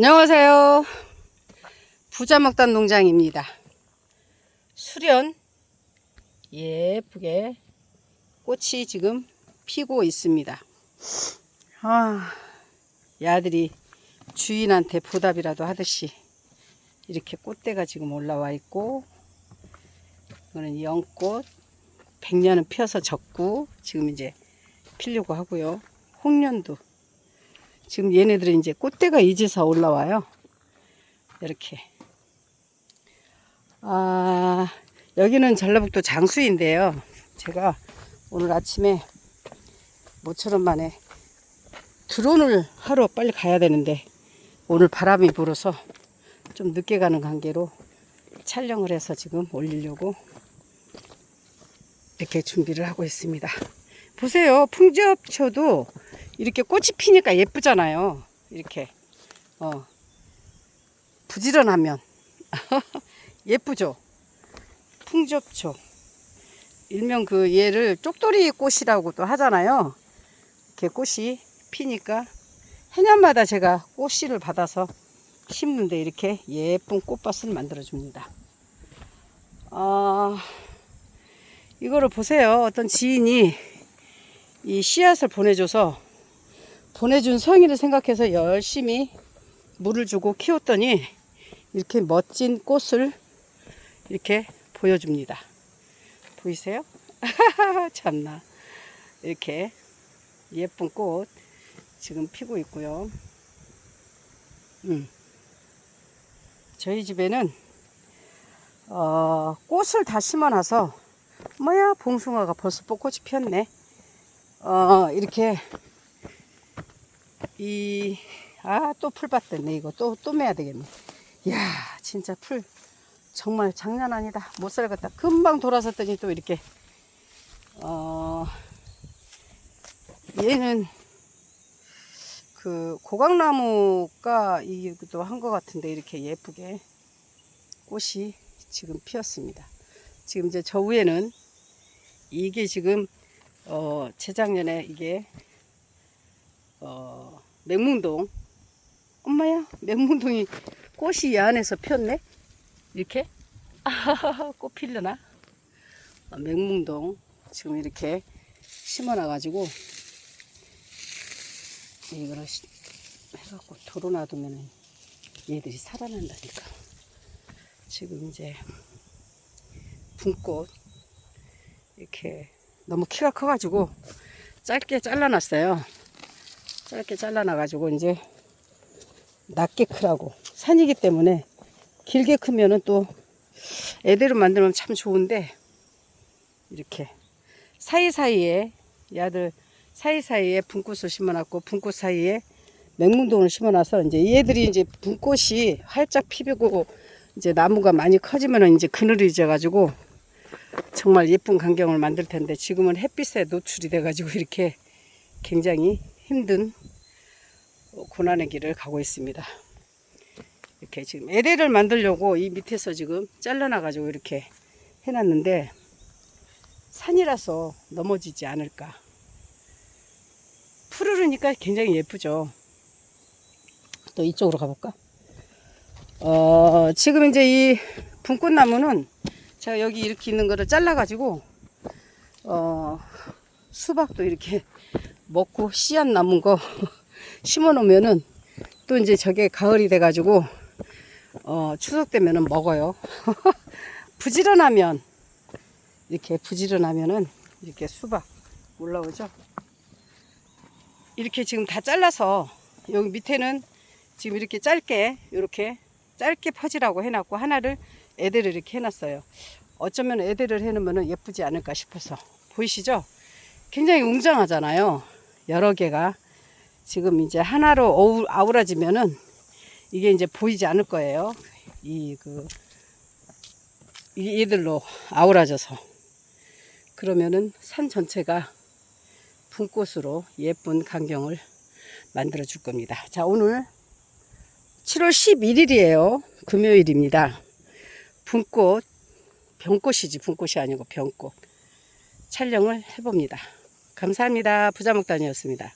안녕하세요. 부자 먹단 농장입니다. 수련 예쁘게 꽃이 지금 피고 있습니다. 아, 야들이 주인한테 보답이라도 하듯이 이렇게 꽃대가 지금 올라와 있고 이거는 연꽃 백년은 피어서 졌고 지금 이제 피려고 하고요. 홍련도 지금 얘네들은 이제 꽃대가 이제서 올라와요. 이렇게. 아, 여기는 전라북도 장수인데요. 제가 오늘 아침에 모처럼 만에 드론을 하러 빨리 가야 되는데 오늘 바람이 불어서 좀 늦게 가는 관계로 촬영을 해서 지금 올리려고 이렇게 준비를 하고 있습니다. 보세요. 풍접초도 이렇게 꽃이 피니까 예쁘잖아요. 이렇게. 어. 부지런하면. 예쁘죠? 풍접초. 일명 그 얘를 쪽돌이 꽃이라고도 하잖아요. 이렇게 꽃이 피니까 해년마다 제가 꽃씨를 받아서 심는데 이렇게 예쁜 꽃밭을 만들어 줍니다. 아, 이거를 보세요. 어떤 지인이 이 씨앗을 보내줘서 보내준 성의를 생각해서 열심히 물을 주고 키웠더니 이렇게 멋진 꽃을 이렇게 보여줍니다. 보이세요? 참나. 이렇게 예쁜 꽃 지금 피고 있고요. 음. 저희 집에는 어, 꽃을 다 심어놔서 뭐야 봉숭아가 벌써 뽀꽃이 피었네. 어, 이렇게 이 아 또 풀밭 됐네 이거 또 또 매야 되겠네. 이야 진짜 풀 정말 장난 아니다. 못 살겠다. 금방 돌아섰더니 또 이렇게 어 얘는 그 고강나무가 이기도 한 것 같은데 이렇게 예쁘게 꽃이 지금 피었습니다. 지금 이제 저 위에는 이게 지금 어 재작년에 이게 어 맹문동. 엄마야 맹문동이 꽃이 이 안에서 피었네? 이렇게? 꽃 필려나? 어, 맹문동. 지금 이렇게 심어놔 가지고 이거를 시- 해갖고 도로 놔두면 얘들이 살아난다니까. 지금 이제 분꽃 이렇게 너무 키가 커가지고 짧게 잘라놨어요. 짧게 잘라놔가지고 이제 낮게 크라고. 산이기 때문에 길게 크면은 또 애대로 만들면 참 좋은데 이렇게 사이사이에 야들 사이사이에 분꽃을 심어놨고 분꽃 사이에 맹문동을 심어놔서 이제 얘들이 이제 분꽃이 활짝 피고 이제 나무가 많이 커지면은 이제 그늘이 져가지고 정말 예쁜 광경을 만들 텐데 지금은 햇빛에 노출이 돼가지고 이렇게 굉장히 힘든 고난의 길을 가고 있습니다. 이렇게 지금 LL을 만들려고 이 밑에서 지금 잘라놔가지고 이렇게 해놨는데 산이라서 넘어지지 않을까. 푸르르니까 굉장히 예쁘죠. 또 이쪽으로 가볼까? 어, 지금 이제 이 분꽃나무는 제가 여기 이렇게 있는 거를 잘라가지고, 어, 수박도 이렇게 먹고 씨앗 남은 거 심어 놓으면은 또 이제 저게 가을이 돼 가지고, 어, 추석 되면은 먹어요. 부지런하면, 이렇게 부지런하면은 이렇게 수박 올라오죠. 이렇게 지금 다 잘라서 여기 밑에는 지금 이렇게 짧게 이렇게 짧게 퍼지라고 해놨고 하나를 애대를 이렇게 해놨어요. 어쩌면 애대를 해놓으면 예쁘지 않을까 싶어서 보이시죠? 굉장히 웅장하잖아요. 여러 개가 지금 이제 하나로 아우라지면은 이게 이제 보이지 않을 거예요. 이 그 얘들로 아우라져서 그러면은 산 전체가 분꽃으로 예쁜 광경을 만들어 줄 겁니다. 자, 오늘 7월 11일이에요. 금요일입니다. 분꽃, 병꽃이지, 분꽃이 아니고 병꽃. 촬영을 해봅니다. 감사합니다. 부자목단이었습니다.